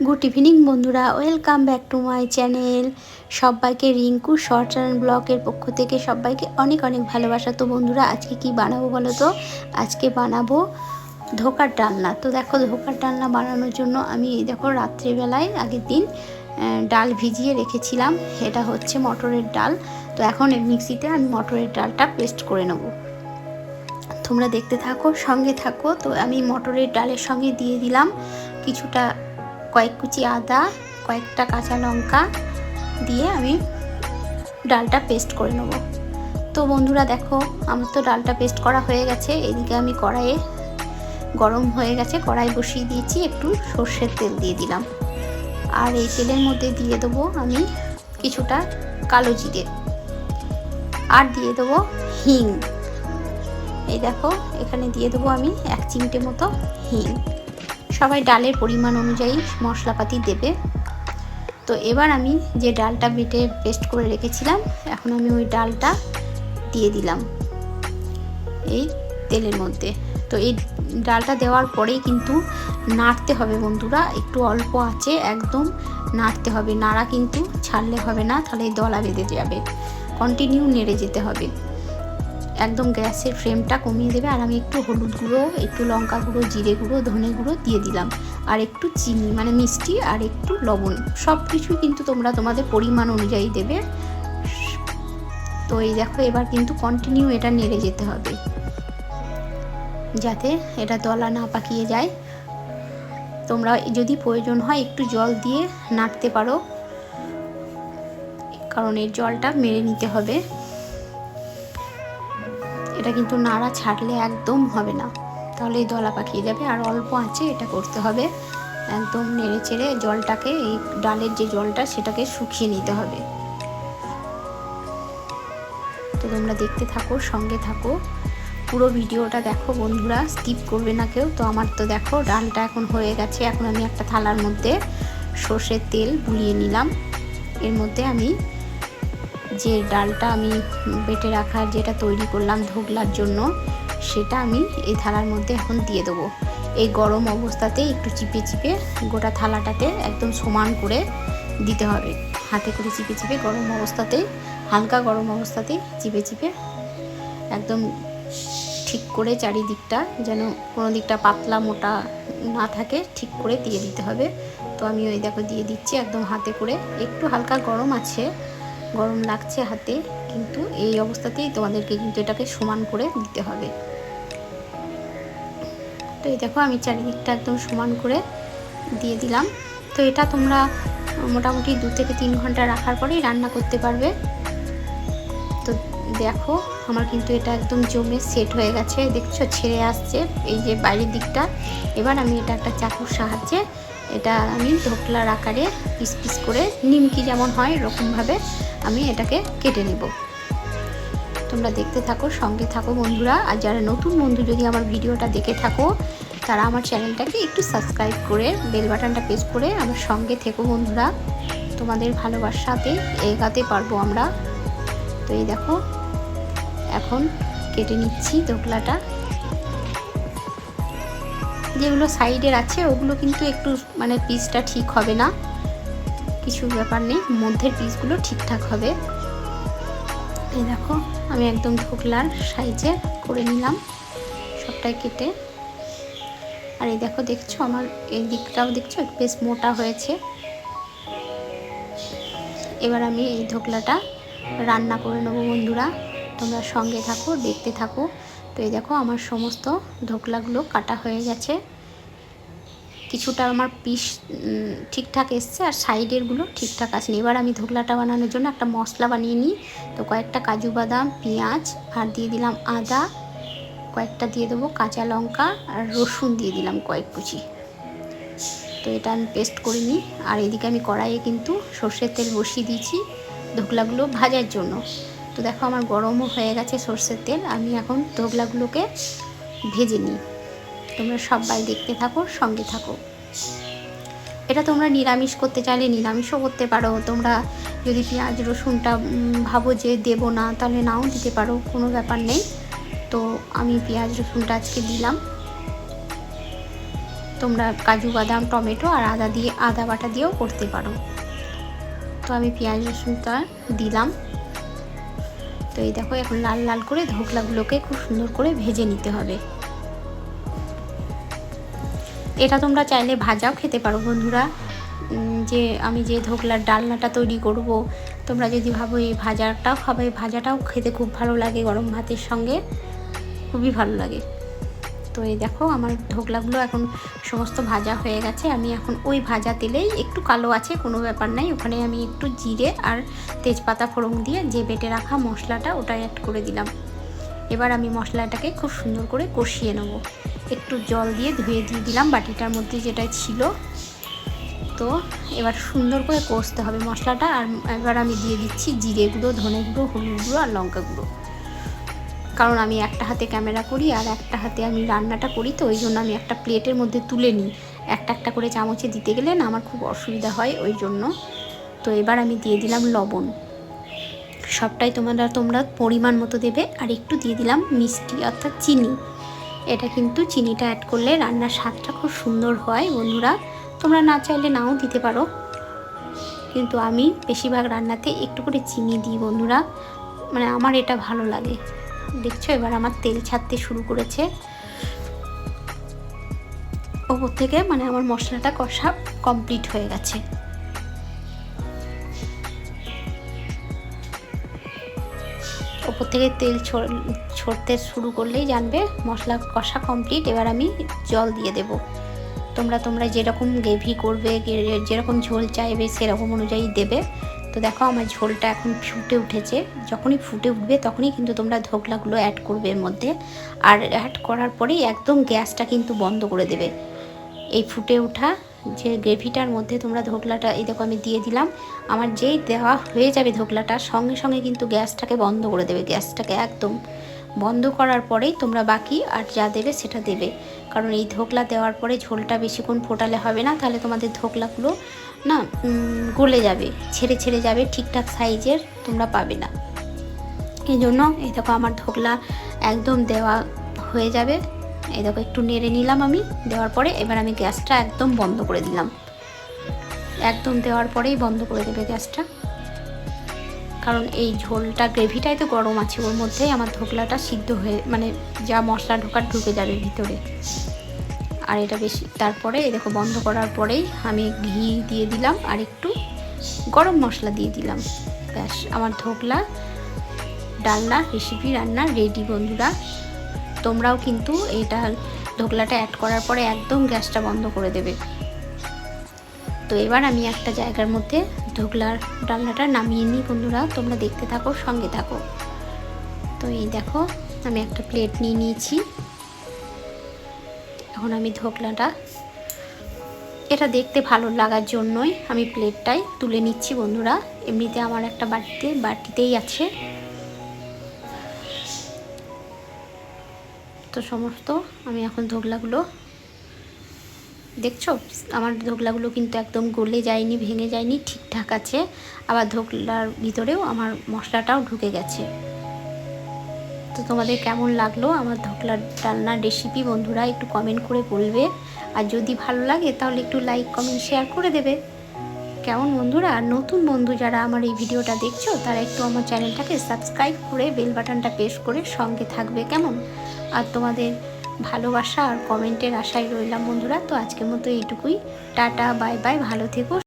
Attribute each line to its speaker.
Speaker 1: Good evening বন্ধুরা। Welcome back to my channel সবাইকে Rinku short channel ব্লগের পক্ষ থেকে সবাইকে অনেক অনেক ভালোবাসা। তো বন্ধুরা, আজকে কি বানাবো বলো তো? আজকে বানাবো ধোকার ডালনা। তো দেখো, ধোকার ডালনা বানানোর জন্য আমি দেখো রাত্রিবেলায় আগের দিন ডাল ভিজিয়ে রেখেছিলাম। এটা হচ্ছে মটরের ডাল। তো এখন মিক্সিতে আমি মটরের ডালটা পেস্ট করে নেব। তোমরা দেখতে থাকো, সঙ্গে থাকো। তো আমি মটরের ডালের সঙ্গে দিয়ে দিলাম কিছুটা কয়েক কুচি আদা, কয়েকটা কাঁচা লঙ্কা দিয়ে আমি ডালটা পেস্ট করে নেব। তো বন্ধুরা দেখো, আমার তো ডালটা পেস্ট করা হয়ে গেছে। এদিকে আমি কড়াইয়ে গরম হয়ে গেছে, কড়াই বসিয়ে দিয়েছি, একটু সর্ষের তেল দিয়ে দিলাম। আর এই তেলের মধ্যে দিয়ে দেবো আমি কিছুটা কালো জিরে। আর দিয়ে দেবো হিং। এই দেখো, এখানে দিয়ে দেবো আমি এক চিমটে মতো হিং। সবাই ডালের পরিমাণ অনুযায়ী মশলাপাতি দেবে। তো এবার আমি যে ডালটা বেটে পেস্ট করে রেখেছিলাম, এখন আমি ওই ডালটা দিয়ে দিলাম এই তেলের মধ্যে। তো এই ডালটা দেওয়ার পরেই কিন্তু নাড়তে হবে বন্ধুরা, একটু অল্প আছে একদম নাড়তে হবে। নাড়া কিন্তু ছাড়লে হবে না, তাহলে দলা বেঁধে যাবে। কন্টিনিউ নেড়ে যেতে হবে। একদম গ্যাসের ফ্লেমটা কমিয়ে দেবে আর আমি একটু হলুদ গুঁড়ো, একটু লঙ্কা গুঁড়ো, জিরে গুঁড়ো, ধনে গুঁড়ো দিয়ে দিলাম। আর একটু চিনি মানে মিষ্টি আর একটু লবণ সব কিছুই কিন্তু তোমরা তোমাদের পরিমাণ অনুযায়ী দেবে। তো এই দেখো, এবার কিন্তু কন্টিনিউ এটা নেড়ে যেতে হবে, যাতে এটা দলা না পাকিয়ে যায়। তোমরা যদি প্রয়োজন হয় একটু জল দিয়ে নাড়তে পারো, কারণ এর জলটা মেরে নিতে হবে। এটা কিন্তু নাড়া ছাড়লে একদম হবে না। তাহলে এই দলা পাকিয়ে যাবে আর অল্প আছে এটা করতে হবে। একদম নেড়ে চেড়ে জলটাকে, এই ডালের যে জলটা সেটাকে শুকিয়ে নিতে হবে। তো তোমরা দেখতে থাকো, সঙ্গে থাকো। পুরো ভিডিওটা দেখো বন্ধুরা, স্কিপ করবে না কেউ। তো আমার তো দেখো, ডালটা এখন হয়ে গেছে। এখন আমি একটা থালার মধ্যে সর্ষের তেল বুলিয়ে নিলাম। এর মধ্যে আমি যে ডালটা আমি বেটে রাখার যেটা তৈরি করলাম ধোগলার জন্য, সেটা আমি এই থালার মধ্যে এখন দিয়ে দেবো। এই গরম অবস্থাতেই একটু চিপে চিপে গোটা থালাটাতে একদম সমান করে দিতে হবে। হাতে করে চিপে চিপে গরম অবস্থাতেই, হালকা গরম অবস্থাতেই চিপে চিপে একদম ঠিক করে চারিদিকটা যেন কোনো দিকটা পাতলা মোটা না থাকে, ঠিক করে দিয়ে দিতে হবে। তো আমি ওই দেখো দিয়ে দিচ্ছি, একদম হাতে করে। একটু হালকা গরম আছে গরম লাগছে হাতে, কিন্তু এই অবস্থাতেই তোমাদেরকে কিন্তু এটাকে সমান করে দিতে হবে। তো এই দেখো, আমি চারিদিকটা একদম সমান করে দিয়ে দিলাম। তো এটা তোমরা মোটামুটি দু থেকে তিন ঘণ্টা রাখার পরেই রান্না করতে পারবে। তো দেখো, আমার কিন্তু এটা একদম জমে সেট হয়ে গেছে। দেখছ, ছেড়ে আসছে এই যে বাইরের দিকটা। এবার আমি এটা একটা চাকুর সাহায্যে এটা আমি ধোকলার আকারে পিস পিস করে নিমকি যেমন হয়, এরকমভাবে আমি এটাকে কেটে নেব। তোমরা দেখতে থাকো, সঙ্গে থাকো বন্ধুরা। আর যারা নতুন বন্ধু যদি আমার ভিডিওটা দেখে থাকো, তারা আমার চ্যানেলটাকে একটু সাবস্ক্রাইব করে বেল বাটনটা প্রেস করে আমার সঙ্গে থেকো বন্ধুরা। তোমাদের ভালোবাসাতে এগাতে পারব আমরা। তো এই দেখো, এখন কেটে নিচ্ছি দোকলাটা যেগুলো সাইডের আছে, ওগুলো কিন্তু একটু মানে পিসটা ঠিক হবে না। কিছু ব্যাপার নেই, মধ্যের পিসগুলো ঠিকঠাক হবে। এই দেখো, আমি একদম ধোকলার সাইজে করে নিলাম সবটাই কেটে। আর এই দেখো, দেখছ আমার এই দিকটাও দেখছ, বেশ মোটা হয়েছে। এবার আমি এই ধোকলাটা রান্না করে নেব বন্ধুরা, তোমরা সঙ্গে থাকো, দেখতে থাকো। তো এই দেখো আমার সমস্ত ঢোকলাগুলো কাটা হয়ে গেছে। কিছুটা আমার পিস ঠিকঠাক এসছে আর সাইডেরগুলো ঠিকঠাক আসেনি এবার আমি ধোকলাটা বানানোর জন্য একটা মশলা বানিয়ে নিই। তো কয়েকটা কাজু বাদাম, পেঁয়াজ আর দিয়ে দিলাম আদা, কয়েকটা দিয়ে দেবো কাঁচা লঙ্কা আর রসুন দিয়ে দিলাম কয়েক কুচি। তো এটা আমি পেস্ট করে নিই। আর এদিকে আমি কড়াইয়ে কিন্তু সর্ষের তেল বসিয়ে দিয়েছি ধোকলাগুলো ভাজার জন্য। তো দেখো আমার গরমও হয়ে গেছে সর্ষের তেল। আমি এখন ধোকলাগুলোকে ভেজে নিই। তোমরা সবাই দেখতে থাকো, সঙ্গে থাকো। এটা তোমরা নিরামিষ করতে চাইলে নিরামিষও করতে পারো। তোমরা যদি পেঁয়াজ, রসুনটা ভাবো যে দেবো না, তাহলে নাও দিতে পারো, কোনো ব্যাপার নেই। তো আমি পেঁয়াজ, রসুনটা আজকে দিলাম। তোমরা কাজু, বাদাম, টমেটো আর আদা দিয়ে, আদা বাটা দিয়েও করতে পারো। তো আমি পেঁয়াজ, রসুনটা দিলাম। তো এই দেখো, এখন লাল লাল করে ধোকলাগুলোকে খুব সুন্দর করে ভেজে নিতে হবে। এটা তোমরা চাইলে ভাজাও খেতে পারো বন্ধুরা। যে আমি যে ধোকলার ডালনাটা তৈরি করব, তোমরা যদি ভাবো এই ভাজাটাও খাবে, ভাজাটাও খেতে খুব ভালো লাগে গরম ভাতের সঙ্গে, খুবই ভালো লাগে। তো এই দেখো আমার ধোকলাগুলো এখন সমস্ত ভাজা হয়ে গেছে। আমি এখন ওই ভাজা তেলেই একটু কালো আছে, কোনো ব্যাপার নাই। ওখানে আমি একটু জিরে আর তেজপাতা ফোড়ন দিয়ে যে বেটে রাখা মশলাটা ওটা অ্যাড করে দিলাম। এবার আমি মশলাটাকে খুব সুন্দর করে কষিয়ে নেব। একটু জল দিয়ে ধুয়ে দিয়ে দিলাম বাটিটার মধ্যে যেটা ছিল। তো এবার সুন্দর করে কষতে হবে মশলাটা। আর এবার আমি দিয়ে দিচ্ছি জিরে গুঁড়ো, ধনে গুঁড়ো, হলুদ গুঁড়ো আর লঙ্কা গুঁড়ো। কারণ আমি একটা হাতে ক্যামেরা করি আর একটা হাতে আমি রান্নাটা করি, তো ওই জন্য আমি একটা প্লেটের মধ্যে তুলে নিই। একটা একটা করে চামচে দিতে গেলে না আমার খুব অসুবিধা হয় ওই জন্য। তো এবার আমি দিয়ে দিলাম লবণ। সবটাই তোমরা তোমরা পরিমাণ মতো দেবে আর একটু দিয়ে দিলাম মিষ্টি অর্থাৎ চিনি। এটা কিন্তু চিনিটা অ্যাড করলে রান্নার স্বাদটা খুব সুন্দর হয় বন্ধুরা। তোমরা না চাইলে নাও দিতে পারো। কিন্তু আমি বেশিরভাগ রান্নাতে একটু করে চিনি দিই বন্ধুরা। মানে আমার এটা ভালো লাগে। দেখছ? এবার আমার তেল ছাড়তে শুরু করেছে। ওপর থেকে মানে আমার মশলাটা কষা কমপ্লিট হয়ে গেছে। ওপর থেকে তেল ছড়তে শুরু করলেই জানবে মশলা কষা কমপ্লিট। এবার আমি জল দিয়ে দেব। তোমরা তোমরা যেরকম গ্রেভি করবে যেরকম ঝোল চাইবে সেরকম অনুযায়ী দেবে। তো দেখো আমার ঝোলটা এখন ফুটে উঠেছে। যখনই ফুটে উঠবে তখনই কিন্তু তোমরা ধোকলাগুলো অ্যাড করবে এর মধ্যে। আর অ্যাড করার পরেই একদম গ্যাসটা কিন্তু বন্ধ করে দেবে। এই ফুটে ওঠা যে গ্রেভিটার মধ্যে তোমরা ধোকলাটা, এই দেখো আমি দিয়ে দিলাম। আমার যেই দেওয়া হয়ে যাবে ধোকলাটা, সঙ্গে সঙ্গে কিন্তু গ্যাসটাকে বন্ধ করে দেবে। গ্যাসটাকে একদম বন্ধ করার পরেই তোমরা বাকি আর যা দেবে সেটা দেবে। কারণ এই ধোকলা দেওয়ার পরে ঝোলটা বেশিক্ষণ ফোটালে হবে না। তাহলে তোমাদের ধোকলাগুলো না গলে যাবে, ছেড়ে ছেড়ে যাবে ঠিকঠাক সাইজের, তোমরা পাবে না। এই জন্য এই দেখো আমার ধোকলা একদম দেওয়া হয়ে যাবে। এই দেখো একটু নেড়ে নিলাম আমি, দেওয়ার পরে এবার আমি গ্যাসটা একদম বন্ধ করে দিলাম। একদম দেওয়ার পরেই বন্ধ করে দেবে গ্যাসটা। কারণ এই ঝোলটা, গ্রেভিটাই তো গরম আছে, ওর মধ্যেই আমার ধোকলাটা সিদ্ধ হয়ে মানে যা মশলা ঢোকার ঢুকে যাবে ভিতরে। আর এটা বেশি তারপরে দেখো বন্ধ করার পরেই আমি ঘি দিয়ে দিলাম আর একটু গরম মশলা দিয়ে দিলাম। ব্যাস, আমার ধোকলা, ডালনা রেসিপি রান্না রেডি বন্ধুরা। তোমরাও কিন্তু এটা ধোকলাটা অ্যাড করার পরে একদম গ্যাসটা বন্ধ করে দেবে। তো এবার আমি একটা জায়গার মধ্যে ধোকলার ডালনাটা নামিয়ে নিই বন্ধুরা। তোমরা দেখতে থাকো, সঙ্গে থাকো। তো এই দেখো, আমি একটা প্লেট নিয়ে নিয়েছি। এখন আমি ধোকলাটা এটা দেখতে ভালো লাগার জন্যই আমি প্লেটটাই তুলে নিচ্ছি বন্ধুরা। এমনিতে আমার একটা বাটিতে বাটিতেই আছে। তো সমস্ত আমি এখন ধোকলাগুলো দেখছ? আমার ধোকলাগুলো কিন্তু একদম গলে যায়নি, ভেঙে যায়নি, ঠিকঠাক আছে। আবার ধোকলার ভিতরেও আমার মশলাটাও ঢুকে গেছে। তো তোমাদের কেমন লাগল আমার ধোকলার ডালনার রেসিপি বন্ধুরা একটু কমেন্ট করে বলবে। আর যদি ভালো লাগে তাহলে একটু লাইক কমেন্ট শেয়ার করে দেবে। কেমন বন্ধুরা? আর নতুন বন্ধু যারা আমার এই ভিডিওটা দেখছ, তারা একটু আমার চ্যানেলটাকে সাবস্ক্রাইব করে বেল বাটনটা প্রেস করে সঙ্গে থাকবে, কেমন? আর তোমাদের ভালোবাসা আর কমেন্টের আশায় রইলাম বন্ধুরা। তো আজকের মতো এইটুকুই। টাটা বাই বাই ভালো থেকো।